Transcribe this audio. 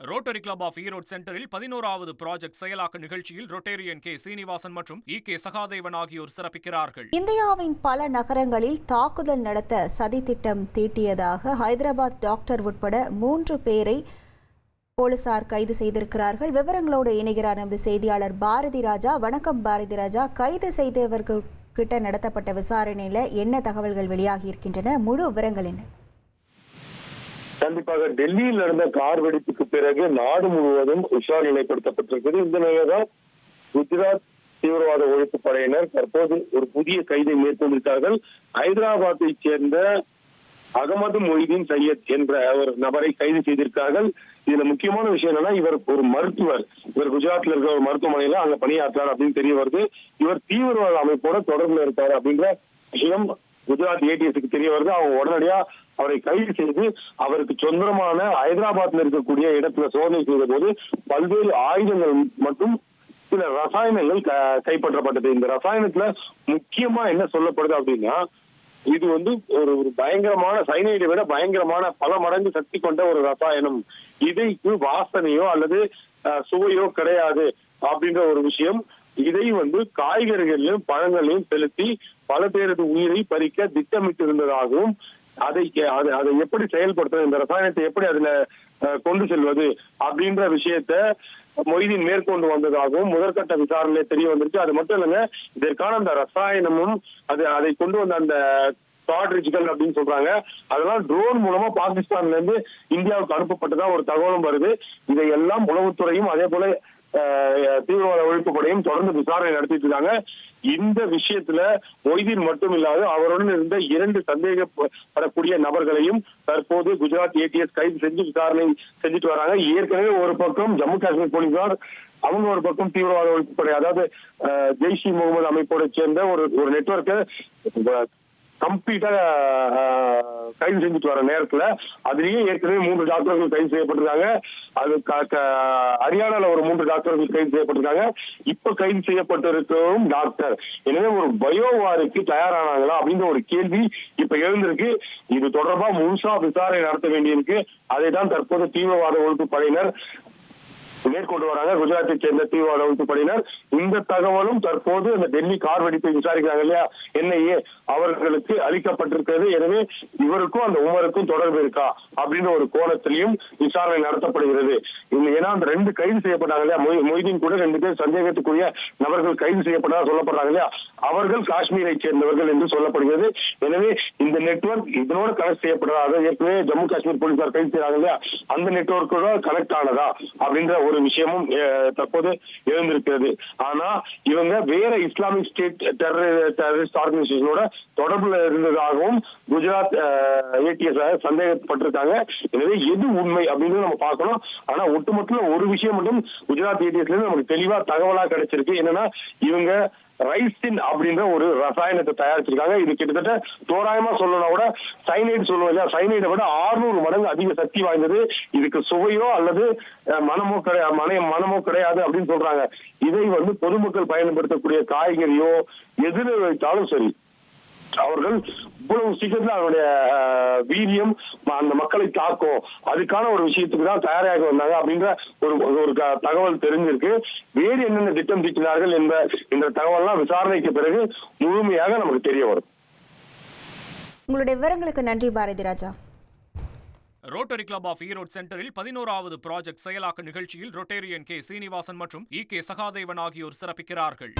Rotary club of Erode சென்டரில் பதினோராவது project செயலாக்க நிகழ்ச்சியில் ரொட்டேரியன் கே. சீனிவாசன் மற்றும் இ கே. சகாதேவன் ஆகியோர் சிறப்பிக்கிறார்கள். இந்தியாவின் பல நகரங்களில் தாக்குதல் நடத்த சதித்திட்டம் தீட்டியதாக ஹைதராபாத் டாக்டர் உட்பட மூன்று பேரை போலீசார் கைது செய்திருக்கிறார்கள். விவரங்களோடு இணைகிறார் நமது செய்தியாளர் பாரதி ராஜா. வணக்கம் பாரதி ராஜா. கைது செய்தவர்கள் கிட்ட நடத்தப்பட்ட விசாரணையில் என்ன தகவல்கள் வெளியாகி இருக்கின்றன? முழு விவரங்கள் என்ன? கண்டிப்பாக டெல்லியில் நடந்த கார் வெடிப்புக்கு பிறகு நாடு முழுவதும் உஷார் நிலைப்படுத்தப்பட்டிருக்கிறது. இந்த நிலையில்தான் குஜராத் தீவிரவாத ஒழிப்பு படையினர் தற்போது ஒரு புதிய கைதை மேற்கொண்டிருக்கார்கள் ஹைதராபாத்தை சேர்ந்த அகமது மொய்தீன் சையத் என்ற ஒரு நபரை கைது செய்திருக்கார்கள் இதுல முக்கியமான விஷயம் என்னன்னா இவர் ஒரு மருத்துவர். இவர் குஜராத்ல இருக்கிற ஒரு மருத்துவமனையில அங்க பணியாற்றார் அப்படின்னு தெரிய வருது. இவர் தீவிரவாத அமைப்போட தொடர்புல இருக்காரு அப்படின்ற விஷயம் குஜராத் ஏடிஎஸ்க்கு தெரிய வருது. அவங்க உடனடியா அவரை கைது செய்து அவருக்கு சொந்தமான ஹைதராபாத்ல இருக்கக்கூடிய இடத்துல சோதனை செய்த போது பல்வேறு ஆயுதங்கள் மற்றும் சில ரசாயனங்கள் க- கைப்பற்றப்பட்டது. இந்த ரசாயனத்துல முக்கியமா என்ன சொல்லப்படுது அப்படின்னா இது வந்து ஒரு ஒரு பயங்கரமான சைனைடை விட பயங்கரமான பல மடங்கு சக்தி கொண்ட ஒரு ரசாயனம். இதைக்கு வாசனையோ அல்லது சுவையோ கிடையாது அப்படின்ற ஒரு விஷயம் இதை வந்து காய்கறிகளிலும் பழங்களையும் செலுத்தி பல பேரது உயிரை பறிக்க திட்டமிட்டு இருந்ததாகவும் அதை அதை அதை எப்படி செயல்படுத்துறது இந்த ரசாயனத்தை எப்படி அதுல கொண்டு செல்வது அப்படின்ற விஷயத்த மொய்தீன் மேற்கொண்டு வந்ததாகவும் முதற்கட்ட விசாரணையில தெரிய வந்துருச்சு அது மட்டும் இல்லைங்க இதற்கான அந்த ரசாயனமும் அது அதை கொண்டு வந்த அந்த காட்ரிஜ்கள் அப்படின்னு சொல்றாங்க. அதெல்லாம் ட்ரோன் மூலமா பாகிஸ்தான்ல இருந்து இந்தியாவுக்கு அனுப்பப்பட்டதா ஒரு தகவலும் வருது. இதையெல்லாம் உளவுத்துறையும் அதே போல தீவிரவாத ஒழிப்பு படையும் தொடர்ந்து விசாரணை நடத்திட்டு இருக்காங்க. இந்த விஷயத்துல மொய்தீன் மட்டும் இல்லாது அவருடன் இருந்த இரண்டு சந்தேகப்படக்கூடிய நபர்களையும் தற்போது குஜராத் ஏடிஎஸ் கைது செஞ்சு விசாரணை செஞ்சுட்டு வராங்க. ஏற்கனவே ஒரு பக்கம் ஜம்மு காஷ்மீர் போலீசார் அவங்க ஒரு பக்கம் தீவிரவாத ஒழிப்பு படை அதாவது அஹ், ஜெய்ஷ் இ முகமது அமைப்போட சேர்ந்த ஒரு ஒரு நெட்ஒர்க்கை கம்ப்ளீட்டா கைது செஞ்சுட்டு வர நேரத்துல அதுலயே ஏற்கனவே மூன்று டாக்டர்கள் கைது செய்யப்பட்டிருக்காங்க. அது ஹரியானால ஒரு மூன்று டாக்டர்கள் கைது செய்யப்பட்டிருக்காங்க. இப்ப கைது செய்யப்பட்டிருக்கிறதும் டாக்டர். எனவே ஒரு பயோவாருக்கு தயாரானாங்களா அப்படின்ற ஒரு கேள்வி இப்ப எழுந்திருக்கு. இது தொடர்பா முழுசா விசாரணை நடத்த வேண்டியிருக்கு. அதை தான் தற்போது தீவிரவாத ஒழிப்பு படையினர் மேற்கொண்டு வராங்க. குஜராத்தை சேர்ந்த தீவிரவாத ஒழிப்பு படையினர் இந்த தகவலும் தற்போது அந்த டெல்லி கார் வெடிப்பை விசாரிக்கிறாங்க இல்லையா? என்ஐஏ அவர்களுக்கு அளிக்கப்பட்டிருக்கிறது. எனவே இவருக்கும் அந்த உமருக்கும் தொடர்பு இருக்கா அப்படின்ற ஒரு கோணத்திலையும் விசாரணை நடத்தப்படுகிறது. ஏன்னா அந்த ரெண்டு கைது செய்யப்பட்டாங்க இல்லையா? மொய்தீன் கூட ரெண்டு பேர் சந்தேகத்துக்குரிய நபர்கள் கைது செய்யப்பட்டதா சொல்லப்படுறாங்க இல்லையா? அவர்கள் காஷ்மீரை சேர்ந்தவர்கள் என்று சொல்லப்படுகிறது. எனவே இந்த நெட்வொர்க் இதனோட கனெக்ட் செய்யப்படுறதா ஏற்கனவே ஜம்மு காஷ்மீர் போலீசார் கைது செய்யறாங்க இல்லையா? அந்த நெட்வொர்க்கோட கனெக்ட் ஆனதா அப்படின்ற ஒரு விஷயமும் தற்போது எழுந்திருக்கிறது. ஆனா இவங்க வேற இஸ்லாமிக் ஸ்டேட் டெரரிஸ்ட் ஆர்கனைசேஷனோட தொடர்புல இருந்ததாகவும் குஜராத் ஏடிஎஸ் சந்தேகப்பட்டிருக்காங்க. எனவே எது உண்மை அப்படின்னு நம்ம பார்க்கணும். ஆனா ஒட்டுமொத்தம் ஒரு விஷயம் மட்டும் குஜராத் ஏடிஎஸ்ல இருந்து நமக்கு தெளிவா தகவலா கிடைச்சிருக்கு. என்னன்னா இவங்க ரைசின் அப்படின்ற ஒரு ரசாயனத்தை தயாரிச்சிருக்காங்க. இது கிட்டத்தட்ட தோராயமா சொல்லணும்னா கூட சைனைடு சொல்லுவோம் இல்லையா? சைனைடை விட 600 மடங்கு அதிக சக்தி வாய்ந்தது. இதுக்கு சுவையோ அல்லது மனமோ கிடையாது மனைய மனமோ கிடையாது அப்படின்னு சொல்றாங்க. இதை வந்து பொதுமக்கள் பயன்படுத்தக்கூடிய காய்கறியோ எதிர வைத்தாலும் சரி அவர்கள் இவ்வளவு சீக்கிரத்துல அவருடைய வீரியம் அந்த மக்களை தாக்கும். அதுக்கான ஒரு விஷயத்துக்கு தான் தயாராகி வந்தாங்க அப்படின்ற ஒரு ஒரு க- தகவல் தெரிஞ்சிருக்கு. வேறு என்னென்ன திட்டம் தீட்டினார்கள் என்ற இந்த தகவல்லாம் விசாரணைக்கு பிறகு முழுமையாக நமக்கு தெரிய வரும். உங்களுடைய விவரங்களுக்கு நன்றி Bharathi Raja. Rotary club of Erode சென்டரில் பதினோராவது ப்ராஜெக்ட் செயலாக்க நிகழ்ச்சியில் ரொட்டேரியன் கே சீனிவாசன் மற்றும் இ கே சகாதேவன் ஆகியோர் சிறப்பிக்கிறார்கள்.